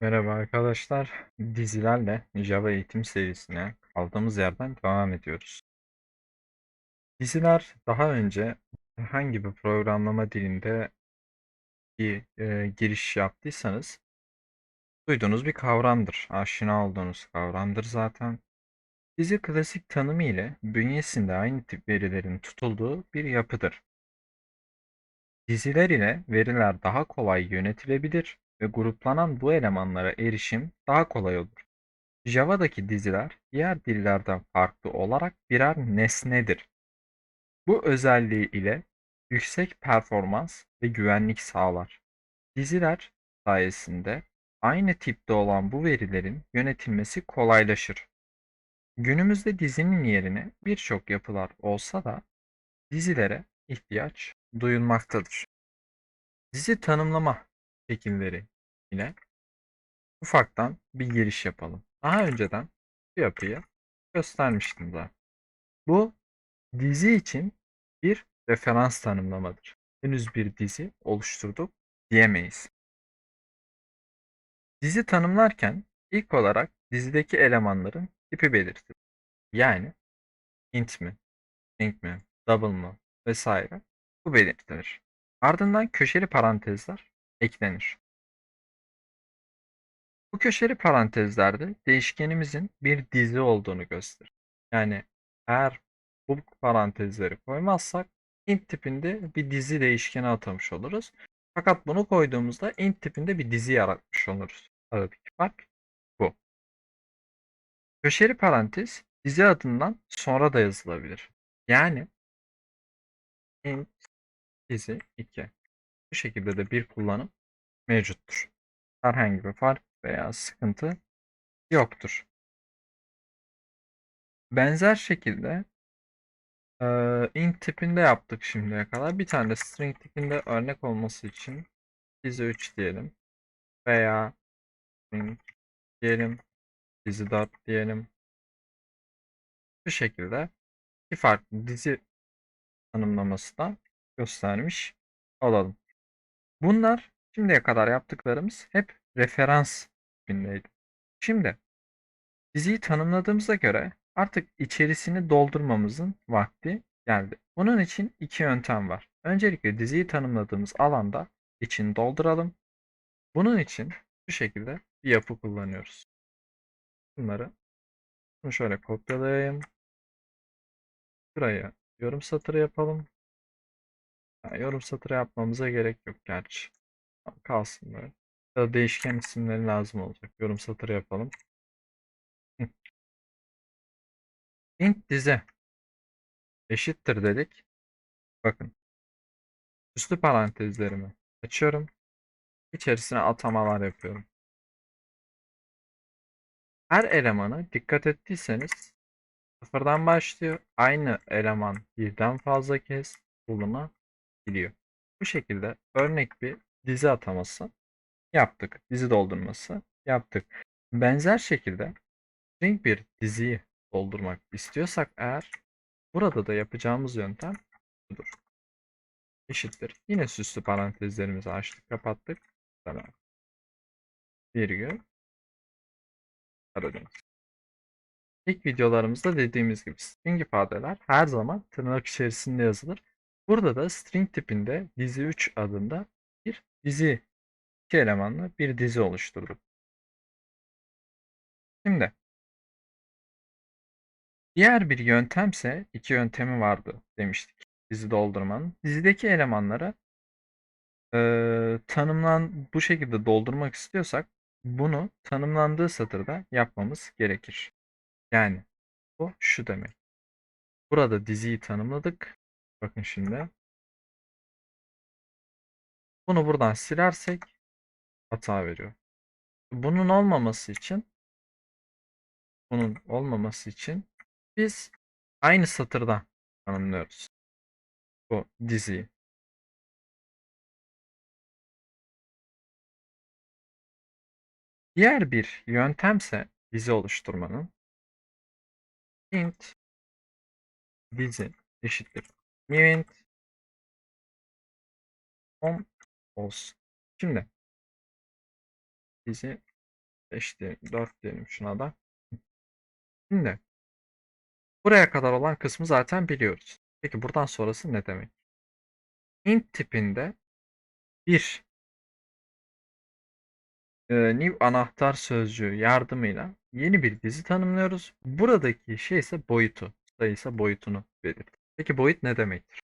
Merhaba arkadaşlar. Dizilerle Java eğitim serisine kaldığımız yerden devam ediyoruz. Diziler daha önce herhangi bir programlama dilinde bir e, giriş yaptıysanız duyduğunuz bir kavramdır. Aşina olduğunuz kavramdır zaten. Dizi klasik tanımı ile bünyesinde aynı tip verilerin tutulduğu bir yapıdır. Diziler ile veriler daha kolay yönetilebilir ve gruplanan bu elemanlara erişim daha kolay olur. Java'daki diziler diğer dillerden farklı olarak birer nesnedir. Bu özelliği ile yüksek performans ve güvenlik sağlar. Diziler sayesinde aynı tipte olan bu verilerin yönetilmesi kolaylaşır. Günümüzde dizinin yerine birçok yapılar olsa da dizilere ihtiyaç duyulmaktadır. Dizi tanımlama şekilleri ile ufaktan bir giriş yapalım. Daha önceden bu yapıyı göstermiştim zaten. Bu dizi için bir referans tanımlamadır. Henüz bir dizi oluşturduk diyemeyiz. Dizi tanımlarken ilk olarak dizideki elemanların tipi belirtilir. Yani int mi, string mi, double mı vesaire bu belirtilir. Ardından köşeli parantezler eklenir. Bu köşeli parantezlerde değişkenimizin bir dizi olduğunu gösterir. Yani eğer bu parantezleri koymazsak int tipinde bir dizi değişkeni atamış oluruz. Fakat bunu koyduğumuzda int tipinde bir dizi yaratmış oluruz. Aradaki fark bu. Köşeli parantez dizi adından sonra da yazılabilir. Yani int dizi 2. Bu şekilde de bir kullanım mevcuttur. Herhangi bir fark veya sıkıntı yoktur. Benzer şekilde Eee, int tipinde yaptık şimdiye kadar. Bir tane de string tipinde örnek olması için dizi 3 diyelim. Veya string diyelim. Dizi 4 diyelim. Bu şekilde iki farklı dizi tanımlaması da göstermiş olalım. Bunlar şimdiye kadar yaptıklarımız hep referans tipindeydi. Şimdi diziyi tanımladığımıza göre artık içerisini doldurmamızın vakti geldi. Bunun için iki yöntem var. Öncelikle diziyi tanımladığımız alanda içini dolduralım. Bunun için bu şekilde bir yapı kullanıyoruz. Bunları bunu şöyle kopyalayayım. Buraya yorum satırı yapalım. Yani yorum satırı yapmamıza gerek yok gerçi. Kalsın böyle. Ya da değişken isimleri lazım olacak. Yorum satırı yapalım. int dizi eşittir dedik. Bakın. Üslü parantezlerimi açıyorum. İçerisine atamalar yapıyorum. Her elemanı dikkat ettiyseniz sıfırdan başlıyor. Aynı eleman birden fazla kez bulunabiliyor. Bu şekilde örnek bir dizi ataması yaptık. Dizi doldurması yaptık. Benzer şekilde string bir diziyi doldurmak istiyorsak eğer burada da yapacağımız yöntem budur. Eşittir. Yine süslü parantezlerimizi açtık kapattık. Tamam. Virgül Karadeniz. İlk videolarımızda dediğimiz gibi string ifadeler her zaman tırnak içerisinde yazılır. Burada da string tipinde dizi 3 adında bir dizi iki elemanlı bir dizi oluşturduk. Şimdi diğer bir yöntemse iki yöntemi vardı demiştik dizi doldurmanın. Dizideki elemanları e, tanımlan bu şekilde doldurmak istiyorsak bunu tanımlandığı satırda yapmamız gerekir. Yani bu şu demek. Burada diziyi tanımladık. Bakın şimdi. Bunu buradan silersek hata veriyor. Bunun olmaması için bunun olmaması için biz aynı satırda tanımlıyoruz. Bu diziyi. Diğer bir yöntemse dizi oluşturmanın int dizi eşittir int on olsun. Şimdi dizi 5 diyelim, 4 diyelim şuna da. Şimdi buraya kadar olan kısmı zaten biliyoruz. Peki buradan sonrası ne demek? int tipinde bir e, new anahtar sözcüğü yardımıyla yeni bir dizi tanımlıyoruz. Buradaki şey ise boyutu. Sayı ise boyutunu belirtir. Peki boyut ne demektir?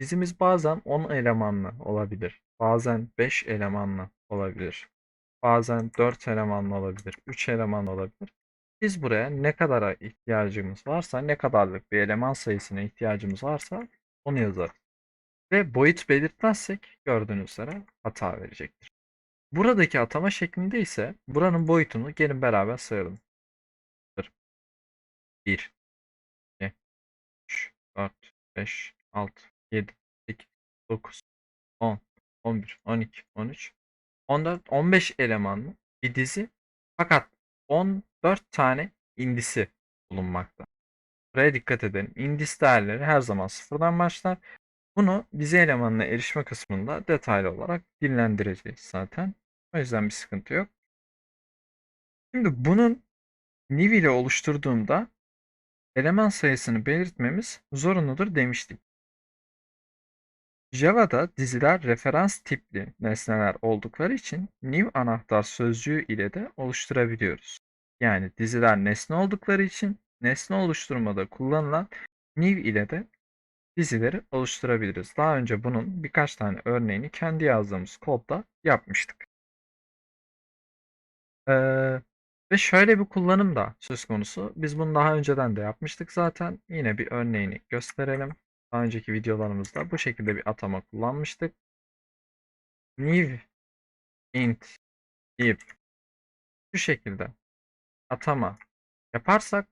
Dizimiz bazen 10 elemanlı olabilir. Bazen 5 elemanlı olabilir. Bazen 4 elemanlı olabilir. 3 elemanlı olabilir. Biz buraya ne kadara ihtiyacımız varsa, ne kadarlık bir eleman sayısına ihtiyacımız varsa onu yazarız. Ve boyut belirtmezsek gördüğünüz üzere hata verecektir. Buradaki atama şeklinde ise buranın boyutunu gelin beraber sayalım. 1, 2, 3, 4, 5, 6, 7, 8, 9, 10, 11, 12, 13, 14, 15 elemanlı bir dizi. Fakat 14 tane indisi bulunmakta. Buraya dikkat edelim. İndis değerleri her zaman sıfırdan başlar. Bunu dizi elemanına erişme kısmında detaylı olarak dillendireceğiz zaten. O yüzden bir sıkıntı yok. Şimdi bunun new ile oluşturduğumda eleman sayısını belirtmemiz zorunludur demiştik. Java'da diziler referans tipli nesneler oldukları için new anahtar sözcüğü ile de oluşturabiliyoruz. Yani diziler nesne oldukları için nesne oluşturmada kullanılan new ile de dizileri oluşturabiliriz. Daha önce bunun birkaç tane örneğini kendi yazdığımız kodda yapmıştık. Ee, ve şöyle bir kullanım da söz konusu. Biz bunu daha önceden de yapmıştık zaten. Yine bir örneğini gösterelim. Daha önceki videolarımızda bu şekilde bir atama kullanmıştık. New int if şu şekilde atama yaparsak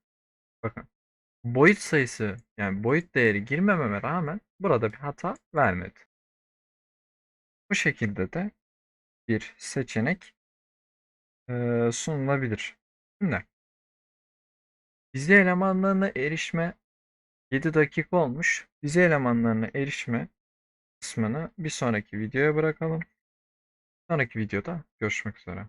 bakın boyut sayısı yani boyut değeri girmememe rağmen burada bir hata vermedi. Bu şekilde de bir seçenek eee, sunulabilir. Şimdi dizi elemanlarına erişme 7 dakika olmuş. Dizi elemanlarına erişme kısmını bir sonraki videoya bırakalım. Sonraki videoda görüşmek üzere.